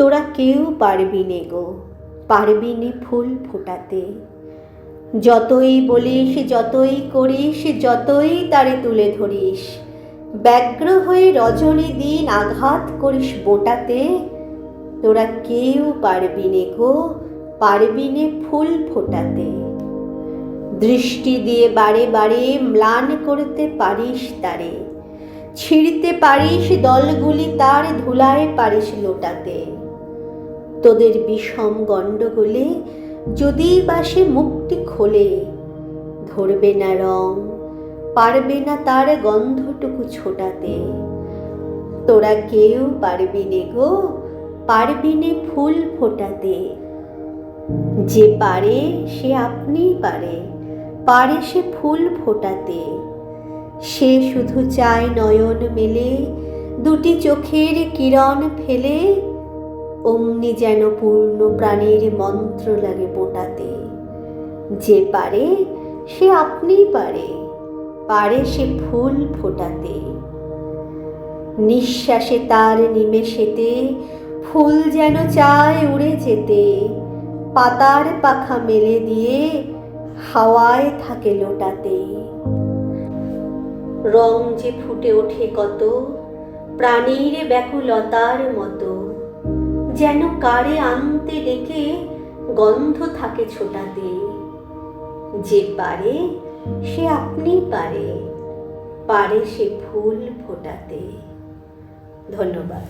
তোরা কেউ পারবি নে গো, পারবি নে ফুল ফোটাতে। যতই বলিস, যতই করিস, যতই তারে তুলে ধরিস, ব্যগ্র হয়ে রজনী দিন আঘাত করিস বোটাতে। তোরা কেউ পারবি নে গো, পারবি নে ফুল ফোটাতে। দৃষ্টি দিয়ে বারে বারে ম্লান করতে পারিস তারে, ছিঁড়তে পারিস দলগুলি তার ধুলায় পারিস লোটাতে। তোদের বিষম গণ্ডগোলে যদি বা সে মুক্তি খোলে, ধরবে না রং, পারবে না তার গন্ধটুকু ছোটাতে। তোরা কেউ পারবি নে গো, পারবি নে ফুল ফোটাতে। যে পারে সে আপনিই পারে পারে সে ফুল ফোটাতে। সে শুধু চায় নয়ন মেলে, দুটি চোখের কিরণ ফেলে অমনি যেন পূর্ণ প্রাণীর মন্ত্র লাগে পোটাতে যে পারে, সে আপনিই পারে পারে সে ফুল ফোটাতে। নিঃশ্বাসে তার নিমেষেতে ফুল যেন চায় উড়ে যেতে, পাতার পাখা মেলে দিয়ে হাওয়ায় থাকে লোটাতে। রং যে ফুটে ওঠে কত, প্রাণীর ব্যাকুলতার মতো। যেন কারে আনতে ডেকে গন্ধ থাকে ছোটাতে যে পারে, সে আপনি পারে পারে সে ফুল ফোটাতে। ধন্যবাদ।